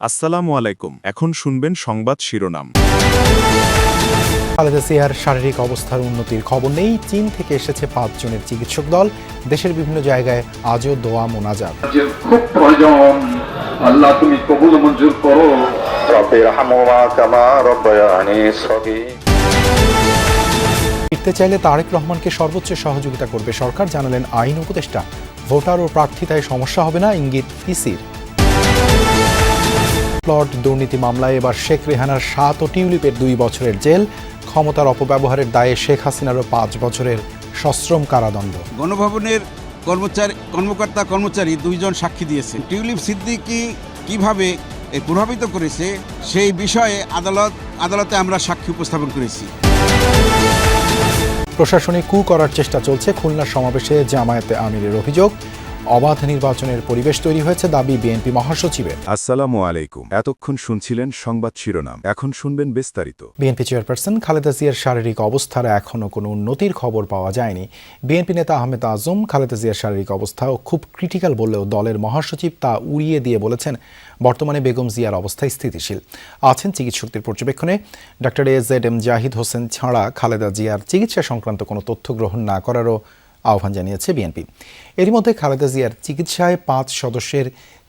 আসসালামু আলাইকুম। এখন শুনবেন সংবাদ শিরোনাম। খালেদা শারীরিক অবস্থার উন্নতির খবর নেই। চীন থেকে এসেছে পাঁচজনের চিকিৎসক দল। দেশের বিভিন্ন জায়গায় আজও দোয়া মোনাজাত। খুব প্রয়োজন। আল্লাহ তুমি কবুল মঞ্জুর করো। ফিরতে চাইলে তারেক রহমানকে সর্বোচ্চ সহযোগিতা করবে সরকার জানালেন আইন উপদেষ্টা। ভোটার ও প্রার্থিতায় সমস্যা হবে না ইঙ্গিত ইসির। প্লট দুর্নীতি মামলায় এবার শেখ রেহানার সাত ও টিউলিপের দুই বছরের জেল ক্ষমতার অপব্যবহারের দায়ে শেখ হাসিনারও পাঁচ বছরের সশ্রম কারাদণ্ড। গণভবনের কর্মচারী কর্মকর্তা কর্মচারী দুইজন সাক্ষী দিয়েছে। টিউলিপ সিদ্দিকি কীভাবে এ প্রভাবিত করেছে সেই বিষয়ে আদালত আদালতে আমরা সাক্ষী উপস্থাপন করেছি। প্রশাসনে কু করার চেষ্টা চলছে খুলনার সমাবেশে জামায়াতে আমিরের অভিযোগ। অবাধ নির্বাচনের পরিবেশ তৈরি হয়েছে দাবি বিএনপি মহাসচিবের। আসসালামু আলাইকুম। এতক্ষণ শুনছিলেন সংবাদ শিরোনাম। এখন শুনবেন বিস্তারিত। বিএনপি চেয়ারপারসন খালেদা জিয়ার শারীরিক অবস্থার এখনও কোনো উন্নতির খবর পাওয়া যায়নি। বিএনপি নেতা আহমেদ আজম খালেদা জিয়ার শারীরিক অবস্থাও খুব ক্রিটিক্যাল বললেও দলের মহাসচিব তা উড়িয়ে দিয়ে বলেছেন বর্তমানে বেগম জিয়ার অবস্থা স্থিতিশীল। আছেন চিকিৎসকদের পর্যবেক্ষণে doctor A Z M Zahid Hossain ছাড়া খালেদা জিয়ার চিকিৎসা সংক্রান্ত কোনো তথ্য গ্রহণ না করারও আহ্বান জানিয়েছে বিএনপি। এর মধ্যে খালেদা জিয়ার চিকিৎসায় পাঁচ সদস্যের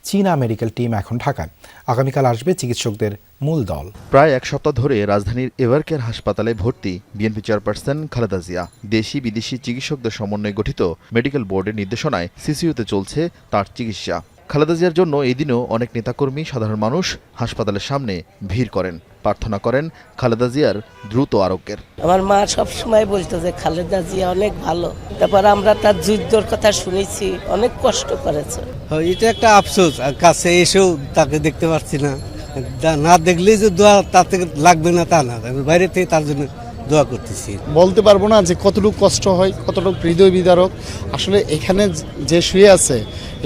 চীনা মেডিকেল টিম এখন ঢাকায়। আগামীকাল আসবে চিকিৎসকদের মূল দল। প্রায় এক সপ্তাহ ধরে রাজধানীর এভারকেয়ার হাসপাতালে ভর্তি বিএনপি চেয়ারপারসন খালেদা জিয়া। দেশি বিদেশি চিকিৎসকদের সমন্বয়ে গঠিত মেডিকেল বোর্ডের নির্দেশনায় সিসিউতে চলছে তার চিকিৎসা। খালেদা জিয়ার জন্য এদিনও অনেক নেতাকর্মী সাধারণ মানুষ হাসপাতালের সামনে ভিড় করেন। প্রার্থনা করেন খালেদা জিয়ার দ্রুত আরোগ্যের। আমার মা সব সময় বলতো যে খালেদা জিয়া অনেক ভালো। তারপর আমরা তার যুদ্ধর কথা শুনেছি অনেক কষ্ট করেছে। এটা একটা আফসোস। আর কাছে এসেও তাকে দেখতে পাচ্ছি না। না দেখলেই যে দোয়া তাতে লাগবে না তা না। বাইরে থেকে তার জন্য দোয়া করতেছি। বলতে পারব না যে কতটুকু কষ্ট হয় কতটুকু হৃদয় বিদারক। আসলে এখানে যে শুয়ে আছে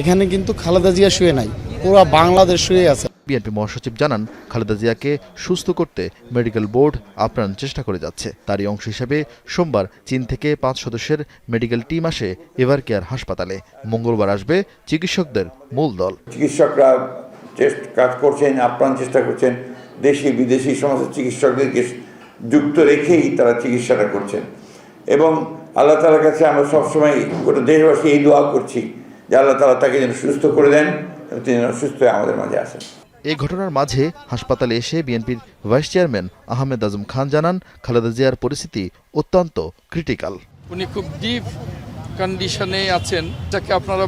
এখানে কিন্তু খালেদা জিয়া শুয়ে নাই পুরো বাংলাদেশ শুয়ে আছে। বিএনপি মহাসচিব জানান খালেদা জিয়াকে সুস্থ করতে মেডিকেল বোর্ড আপ্রাণ চেষ্টা করে যাচ্ছে। তারই অংশ হিসেবে সোমবার চীন থেকে পাঁচ সদস্যের মেডিকেল টিম আসে এভারকেয়ার হাসপাতালে। মঙ্গলবার আসবে চিকিৎসকদের মূল দল। চিকিৎসকরা কাজ করছেন আপ্রাণ চেষ্টা করছেন। দেশি বিদেশি সমস্ত চিকিৎসকদেরকে যুক্ত রেখেই তারা চিকিৎসাটা করছেন। এবং আল্লাহ তালার কাছে আমরা সবসময় গোটা দেশবাসী এই দোয়া করছি যে আল্লাহ তালা তাকে যেন সুস্থ করে দেন তিনি যেন সুস্থ হয়ে আমাদের মাঝে আসেন। এই ঘটনার মাঝে হাসপাতালে এসে বিএনপির ভাইস চেয়ারম্যান আহমেদ আজম খান জানান খালেদা জিয়ার পরিস্থিতি অত্যন্ত ক্রিটিক্যাল। উনি খুব ডিপ কন্ডিশনে আছেন যাকে আপনারা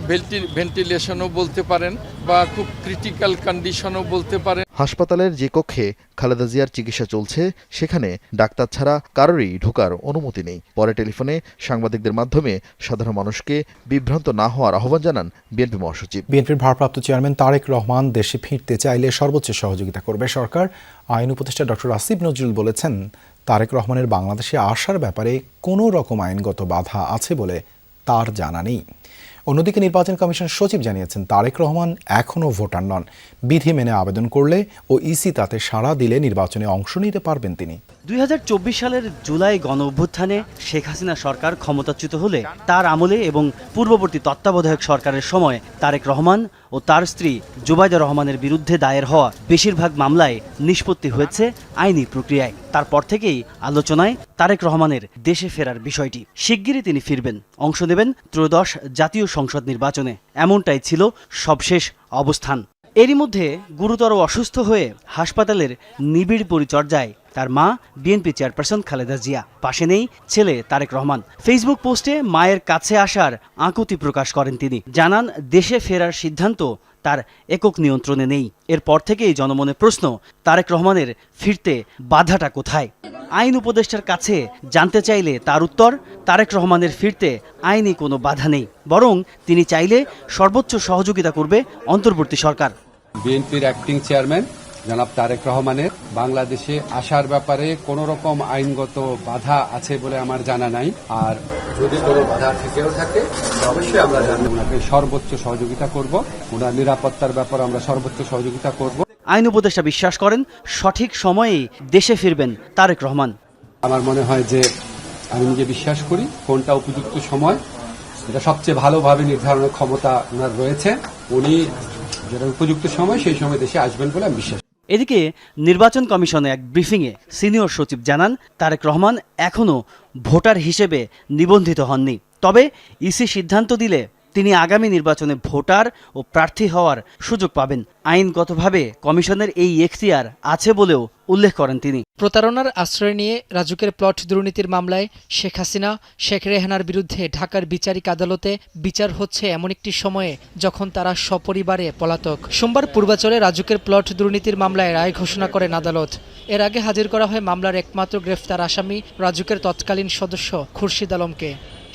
ভেন্টিলেশনও বলতে পারেন বা খুব ক্রিটিক্যাল কন্ডিশনও বলতে পারেন। হাসপাতালের যে কক্ষে খালেদা জিয়ার চিকিৎসা চলছে সেখানে ডাক্তার ছাড়া কারোরই ঢোকার অনুমতি নেই। পরে টেলিফোনে সাংবাদিকদের মাধ্যমে সাধারণ মানুষকে বিভ্রান্ত না হওয়ার আহ্বান জানান বিএনপি মহাসচিব। বিএনপির ভারপ্রাপ্ত চেয়ারম্যান তারেক রহমান দেশে ফিরতে চাইলে সর্বোচ্চ সহযোগিতা করবে সরকার। আইন উপদেষ্টা ডক্টর আসিফ নজরুল বলেছেন তারেক রহমানের বাংলাদেশে আসার ব্যাপারে কোনো রকম আইনগত বাধা আছে বলে তার জানা নেই। অন্যদিকে নির্বাচন কমিশন সচিব জানিয়েছেন, তারেক রহমান এখনও ভোটার নন। বিধি মেনে আবেদন করলে ও ইসি তাতে সাড়া দিলে নির্বাচনে অংশ নিতে পারবেন তিনি। দুই হাজার চব্বিশ সালের জুলাই গণ অভ্যুত্থানে শেখ হাসিনা সরকার ক্ষমতাচ্যুত হলে তার আমলে এবং পূর্ববর্তী তত্ত্বাবধায়ক সরকারের সময় তারেক রহমান ও তার স্ত্রী জুবাইদা রহমানের বিরুদ্ধে দায়ের হওয়া বেশিরভাগ মামলায় নিষ্পত্তি হয়েছে আইনি প্রক্রিয়ায়। তারপর থেকেই আলোচনায় তারেক রহমানের দেশে ফেরার বিষয়টি। শিগগিরই তিনি ফিরবেন। অংশ নেবেন ত্রয়োদশ জাতীয় সংসদ নির্বাচনে। এমনটাই ছিল সবশেষ অবস্থান। এরই মধ্যে গুরুতর অসুস্থ হয়ে হাসপাতালের নিবিড় পরিচর্যায় তার মা, বিএনপি চেয়ারপারসন খালেদা জিয়া। পাশে নেই ছেলে তারেক রহমান। ফেসবুক পোস্টে মায়ের কাছে আসার আকুতি প্রকাশ করেন তিনি। জানান, দেশে ফেরার সিদ্ধান্ত তার একক নিয়ন্ত্রণে নেই। এরপর থেকেই জনমনে প্রশ্ন, তারেক রহমানের ফিরতে বাধাটা কোথায়? আইন উপদেষ্টার কাছে জানতে চাইলে তার উত্তর, তারেক রহমানের ফিরতে আইনি কোনো বাধা নেই। বরং তিনি চাইলে সর্বোচ্চ সহযোগিতা করবে অন্তর্বর্তী সরকার। বিএনপির অ্যাক্টিং চেয়ারম্যান জনাব তারেক রহমানের। বাংলাদেশে আসার ব্যাপারে কোন রকম আইনগত বাধা আছে বলে আমার জানা নাই। আর যদি কোনো বাধা থেকেও থাকে অবশ্যই আমরা জানি ওনাকে সর্বোচ্চ সহযোগিতা করব। ওনার নিরাপত্তার ব্যাপারে আমরা সর্বোচ্চ সহযোগিতা করব। আইন উপদেষ্টা বিশ্বাস করেন সঠিক সময়েই দেশে ফিরবেন তারেক রহমান। আমার মনে হয় যে আমি নিজে বিশ্বাস করি কোনটা উপযুক্ত সময় এটা সবচেয়ে ভালোভাবে নির্ধারণের ক্ষমতা ওনার রয়েছে। উনি যেটা উপযুক্ত সময় সেই সময় দেশে আসবেন বলে আমি বিশ্বাস এদিকে নির্বাচন কমিশনে এক ব্রিফিংয়ে সিনিয়র সচিব জানান, তারেক রহমান এখনও ভোটার হিসেবে নিবন্ধিত হননি। তবে ইসি সিদ্ধান্ত দিলে তিনি আগামী নির্বাচনে ভোটার ও প্রার্থী হওয়ার সুযোগ পাবেন। আইনগতভাবে কমিশনের এই এখতিয়ার আছে বলেও উল্লেখ করেন তিনি। প্রতারণার আশ্রয় নিয়ে রাজুকের প্লট দুর্নীতির মামলায় শেখ হাসিনা, শেখ রেহানার বিরুদ্ধে ঢাকার বিচারিক আদালতে বিচার হচ্ছে এমন একটি সময়ে যখন তারা সপরিবারে পলাতক। সোমবার পূর্বাচলে রাজুকের প্লট দুর্নীতির মামলায় রায় ঘোষণা করেন আদালত। এর আগে হাজির করা হয় মামলার একমাত্র গ্রেফতার আসামি রাজুকের তৎকালীন সদস্য খুরশিদ আলমকে।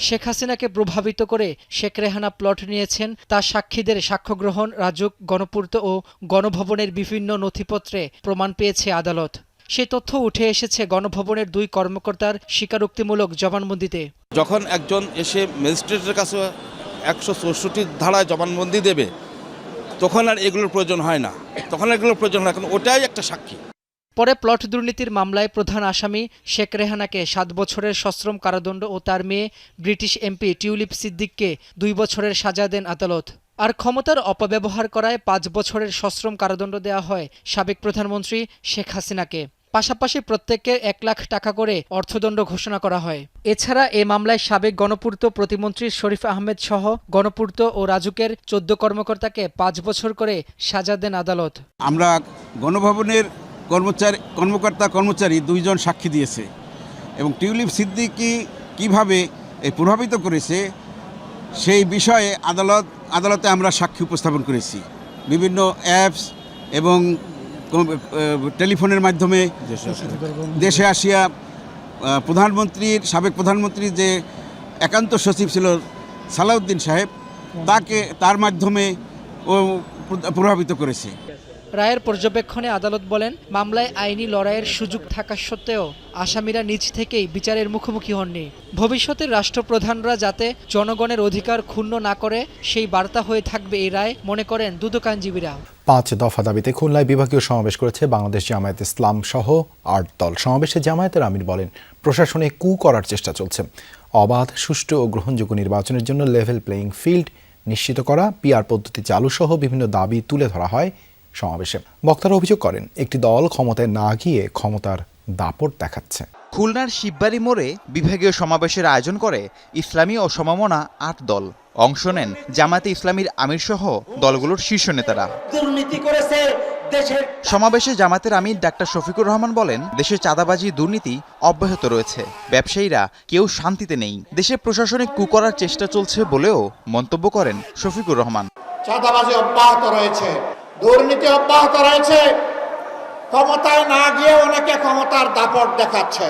শেখ হাসিনাকে প্রভাবিত করে শেখ রেহানা প্লট নিয়েছেন। তার সাক্ষীদের সাক্ষ্য গ্রহণ রাজুক, গণপূর্ত ও গণভবনের বিভিন্ন নথিপত্রে প্রমাণ পেয়েছে আদালত। সে তথ্য উঠে এসেছে গণভবনের দুই কর্মকর্তার স্বীকারোক্তিমূলক জবানবন্দিতে। যখন একজন এসে ম্যাজিস্ট্রেটের কাছে একশো চৌষট্টি ধারায় জবানবন্দি দেবে, তখন আর এগুলোর প্রয়োজন হয় না। তখন এগুলোর প্রয়োজন হয় কারণ ওটাই একটা সাক্ষী। পরে প্লট দুর্নীতির মামলায় প্রধান আসামি শেখ রেহানাকে সাত বছরের সশ্রম কারাদণ্ড ও তার মেয়ে ব্রিটিশ এমপি টিউলিপ সিদ্দিককে দুই বছরের সাজা দেন আদালত। আর ক্ষমতার অপব্যবহার করায় পাঁচ বছরের সশ্রম কারাদণ্ড দেওয়া হয় সাবেক প্রধানমন্ত্রী শেখ হাসিনাকে। পাশাপাশি প্রত্যেককে এক লাখ টাকা করে অর্থদণ্ড ঘোষণা করা হয়। এছাড়া এ মামলায় সাবেক গণপূর্ত প্রতিমন্ত্রী শরীফ আহমেদ সহ গণপূর্ত ও রাজুকের চোদ্দ কর্মকর্তাকে পাঁচ বছর করে সাজা দেন আদালত। আমরা গণভবনের কর্মচারী, কর্মকর্তা কর্মচারী দুইজন সাক্ষী দিয়েছে। এবং টিউলিপ সিদ্দিকি কীভাবে প্রভাবিত করেছে, সেই বিষয়ে আদালত, আদালতে আমরা সাক্ষী উপস্থাপন করেছি। বিভিন্ন অ্যাপস এবং টেলিফোনের মাধ্যমে দেশে আসিয়া প্রধানমন্ত্রীর, সাবেক প্রধানমন্ত্রীর যে একান্ত সচিব ছিল সালাউদ্দিন সাহেব, তাকে তার মাধ্যমে ও প্রভাবিত করেছে। রায়ের পর্যবেক্ষণে আদালত বলেন, মামলায় আইনি লড়াইয়ের সুযোগ থাকা সত্ত্বেও আসামিরা নিজ থেকেই বিচারের মুখোমুখি হননি। ভবিষ্যতের রাষ্ট্রপ্রধানরা যাতে জনগণের অধিকার ক্ষুণ্ণ না করে, সেই বার্তা হয়ে থাকবে এই রায়, মনে করেন দুদকানজীবীরা। পাঁচ দফা দাবিতে খুলনায় বিভাগীয় সমাবেশ করেছে বাংলাদেশ জামায়াত ইসলাম সহ আট দল। সমাবেশে জামায়াতের আমির বলেন, প্রশাসনে কু করার চেষ্টা চলছে। অবাধ, সুষ্ঠু ও গ্রহণযোগ্য নির্বাচনের জন্য লেভেল প্লেয়িং ফিল্ড নিশ্চিত করা, পিআর পদ্ধতি চালু সহ বিভিন্ন দাবি তুলে ধরা হয়। সমাবেশে। বক্তারা অভিযোগ করেন একটি দল ক্ষমতায় না গিয়ে ক্ষমতার দাপট দেখাচ্ছে। খুলনার শিববাড়ি মোড়ে বিভাগীয় সমাবেশের আয়োজন করে ইসলামী ও সমমনা আট দল। অংশ নেন জামাতে ইসলামীর আমির সহ দলগুলোর শীর্ষ নেতারা। দুর্নীতি করেছে সমাবেশে জামাতের আমির ডাক্তার শফিকুর রহমান বলেন দেশে চাঁদাবাজি দুর্নীতি অব্যাহত রয়েছে। ব্যবসায়ীরা কেউ শান্তিতে নেই। দেশে প্রশাসনিক কু করার চেষ্টা চলছে বলেও মন্তব্য করেন শফিকুর রহমান। চাঁদাবাজি অব্যাহত রয়েছে। দুর্নীতি অব্যাহত রয়েছে। ক্ষমতায় না গিয়ে অনেকে ক্ষমতার দাপট দেখাচ্ছে